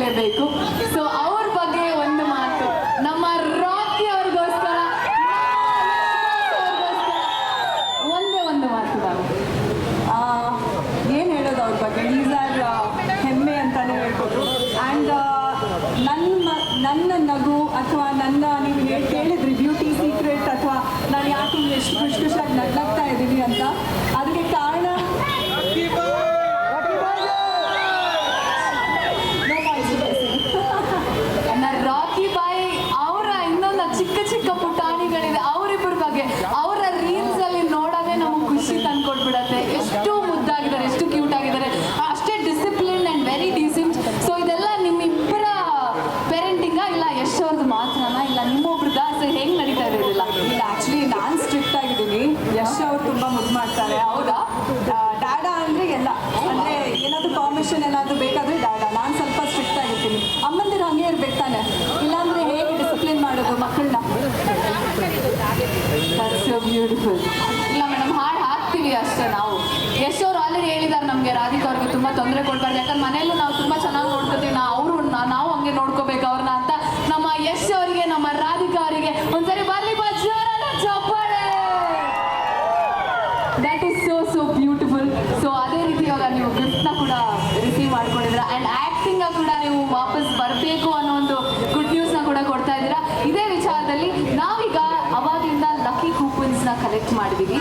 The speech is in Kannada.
ಆಗ್ಲೇಬೇಕು ಸೊ ಅವ್ರ ಬಗ್ಗೆ ಒಂದು ಮಾತು. ನಮ್ಮ ರಾಕಿ ಅವ್ರಿಗೋಸ್ಕರ, ಒಂದೇ ಒಂದು ಮಾತು ನಾವು ಏನು ಹೇಳೋದು ಅವ್ರ ಬಗ್ಗೆ? ಈಸ್ ಆರ್ ಹೆಮ್ಮೆ ಅಂತಾನೆ ಹೇಳ್ಬೋದು. ಆ್ಯಂಡ್ ನನ್ನ ನನ್ನ ನಗು ಅಥವಾ ನನ್ನ, ನೀವು ಕೇಳಿದ್ರಿ ಬ್ಯೂಟಿ ಸೀಕ್ರೆಟ್ ಅಥವಾ ನಾನು ಯಾಕೆ ಎಷ್ಟು ಖುಷಿ ಖುಷಿಯಾಗಿ ನಗ್ಲಾಗ್ತಾ ಇದ್ದೀನಿ ಆಗಿದ್ದೀನಿ ಯಶ್ ಅವ್ರು ತುಂಬಾ ಮುದ್ದು ಮಾಡ್ತಾರೆ. ಹೌದಾ? ಡ್ಯಾಡಾ ಅಂದ್ರೆ ಎಲ್ಲ. ಅಂದ್ರೆ ಏನಾದ್ರು ಪರ್ಮಿಷನ್ ಏನಾದ್ರು ಬೇಕಾದ್ರೆ ಡ್ಯಾಡಾ ನಾನು ಸ್ವಲ್ಪ ಸ್ಟ್ರಿಕ್ಟ್ ಆಗಿರ್ತೀನಿ ಅಮ್ಮಂದಿರು ಹಂಗೆ ಇರ್ಬೇಕು ತಾನೆ. ಇಲ್ಲಾಂದ್ರೆ ಹೇಗೆ ಡಿಸಿಪ್ಲಿನ್ ಮಾಡೋದು ಮಕ್ಕಳನ್ನ? ಬ್ಯೂಟಿಫುಲ್ ಇಲ್ಲ ಮೇಡಮ್, ಹಾಡು ಹಾಕ್ತೀವಿ ಅಷ್ಟೇ ನಾವು. ಯಶ್ ಅವ್ರು ಆಲ್ರೆಡಿ ಹೇಳಿದ್ದಾರೆ ನಮಗೆ. ರಾಧಿಕಾ ಅವ್ರಿಗೆ ತುಂಬಾ ತೊಂದರೆ ಕೊಡ್ಬಾರ್ದು. ಯಾಕಂದ್ರೆ ಮನೆಯಲ್ಲೂ ನಾವು ತುಂಬಾ ಚೆನ್ನಾಗಿ ನೋಡ್ಕೋತೀವಿ ನಾವು ಅವರು ನಾವು ಹಂಗೆ ನೋಡ್ಕೋಬೇಕು ಅವ್ರನ್ನ ಅಂತ. ನಮ್ಮ ಯಶ್ ಅವರಿಗೆ that is so so beautiful so ಅದೇ ರೀತಿ ಇವಾಗ ನೀವು ಗಿಫ್ಟ್ನ ಕೂಡ ರಿಸೀವ್ ಮಾಡ್ಕೊಂಡಿದ್ದೀರಾ. ಆ್ಯಂಡ್ ಆಕ್ಟಿಂಗ್ ಕೂಡ ನೀವು ವಾಪಸ್ ಬರಬೇಕು ಅನ್ನೋ ಒಂದು ಗುಡ್ ನ್ಯೂಸ್ನ ಕೂಡ ಕೊಡ್ತಾ ಇದ್ದೀರಾ. ಇದೇ ವಿಚಾರದಲ್ಲಿ ನಾವೀಗ ಅವಾಗಿಂದ ಲಕ್ಕಿ ಕೂಪನ್ಸ್ನ ಕಲೆಕ್ಟ್ ಮಾಡಿದ್ದೀವಿ